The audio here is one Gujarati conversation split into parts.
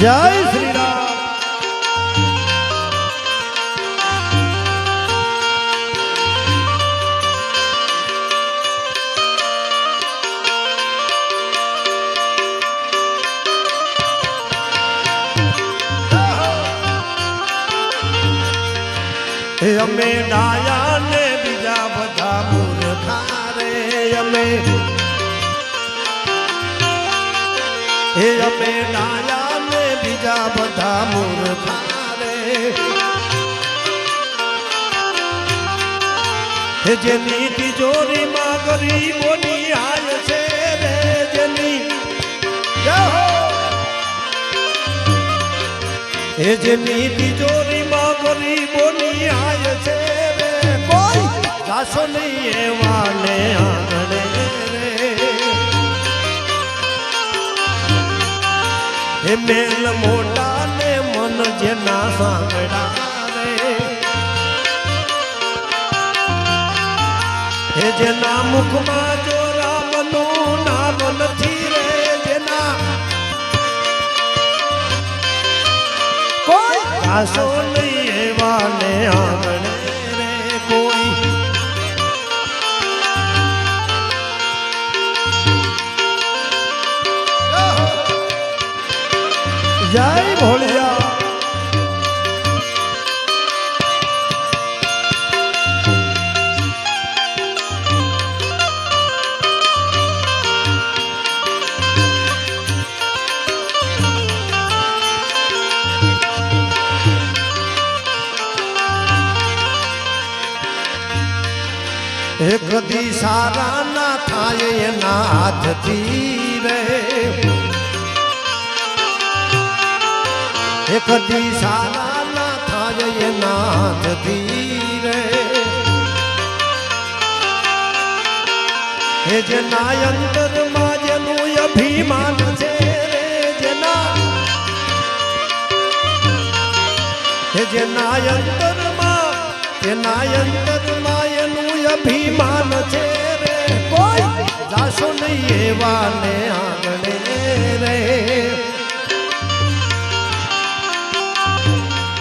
જય શ્રી રામ. અમે ડાયા ને બીજા બધા મૂર્ખા રે અમે. હે અમે ડાયા બીજા બધા મૂર્ખા રે જેની તિજોરીમાં ગરીબોની હાલ છે રે જેની. હે જેની તિજોરીમાં ગરીબોની હાલ છે રે. કોઈ કાસો નહીં એવા ને આંગણે મેલ મોટા ને મન જેના સાંભળા રે એ જેના મુખમાં જોરા રામનું નામ નથી રે જેના કોઈ નહીં જય ભોળિયા. એક દી સારા ના થાય એના હાથથી રે. એક દી સારા ના થાય નાથ ધીરે. હે જેના અંતરમાં જેનું અભિમાન છે રે જેના. એ જેના અંતરમાં તેના અંતરમાં એનું અભિમાન છે રે. કોઈ જાશો નહીં એવા ને આંગણે રે.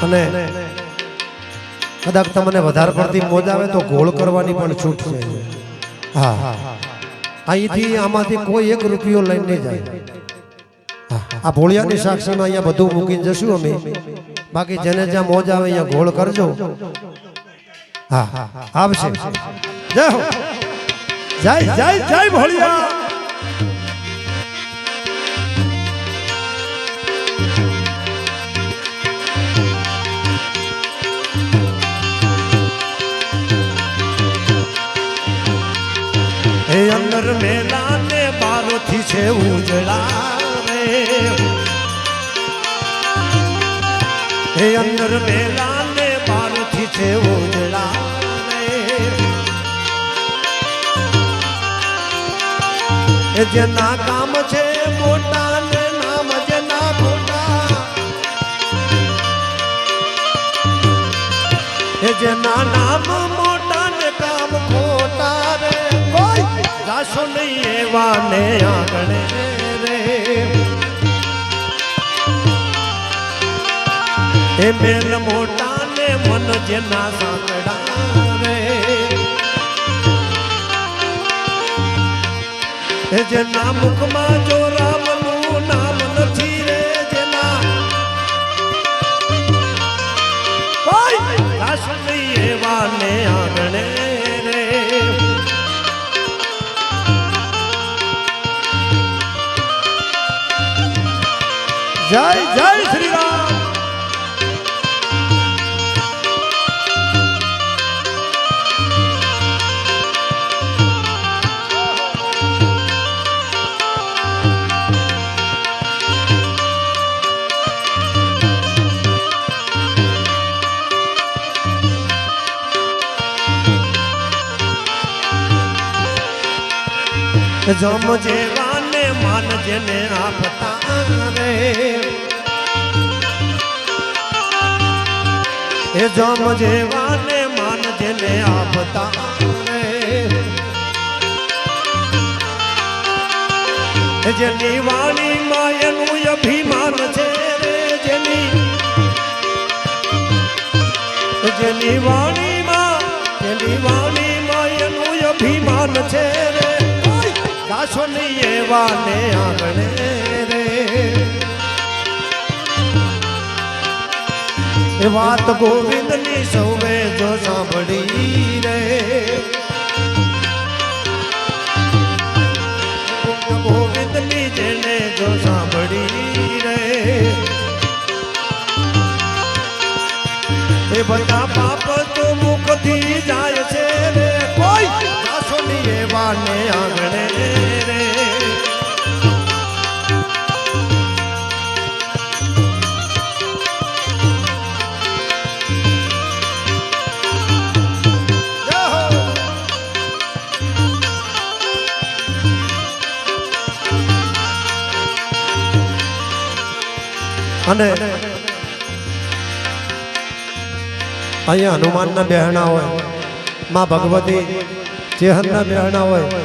અને કદાચ તમને વધારે પડતી મોજ આવે તો ગોળ કરવાની પણ છૂટ છે. હા અહીંથી આમાંથી કોઈ એક રૂપિયો લઈને જાય. હા, આ ભોળિયાની સાક્ષીમાં અહીંયા બધું મૂકીને જશું અમે. બાકી જેને જ્યાં મોજ આવે અહીંયા ગોળ કરજો. હા. આવશે. જય હો. જય જય જય ભોળિયા. મેલા ને બારોથી છે ઉજળા રે. અંદર મેલા ને બારોથી છે ઉજળા રે. જેના કામ છે મોટા નામ જેના મોટા. જેના નામ નહીં એવા ને આંગણે રે એ મેલ મોટા ને મન જેના સાંકડા રે જેના મુખમાં જો જય જય શ્રી રામ જમ જેવાને માન જેને આપતા રે. એ જોમ જેવાને માન જેને આપતા રે. જેની વાણી માયનું અભિમાન છે રે જેની. જેની વાણીમાં જેની વાણીમાં એનું અભિમાન છે રે. દાસોની એવાને આંગણે. એ વાત ગોવિંદની સૌએ જો સાંભળી રે. ગોવિંદની જેને જો સાંભળી રે. એ બધા અને અહીંયા હનુમાનના બહેણા હોયમાં ભગવતી ચેહનના બહેણા હોય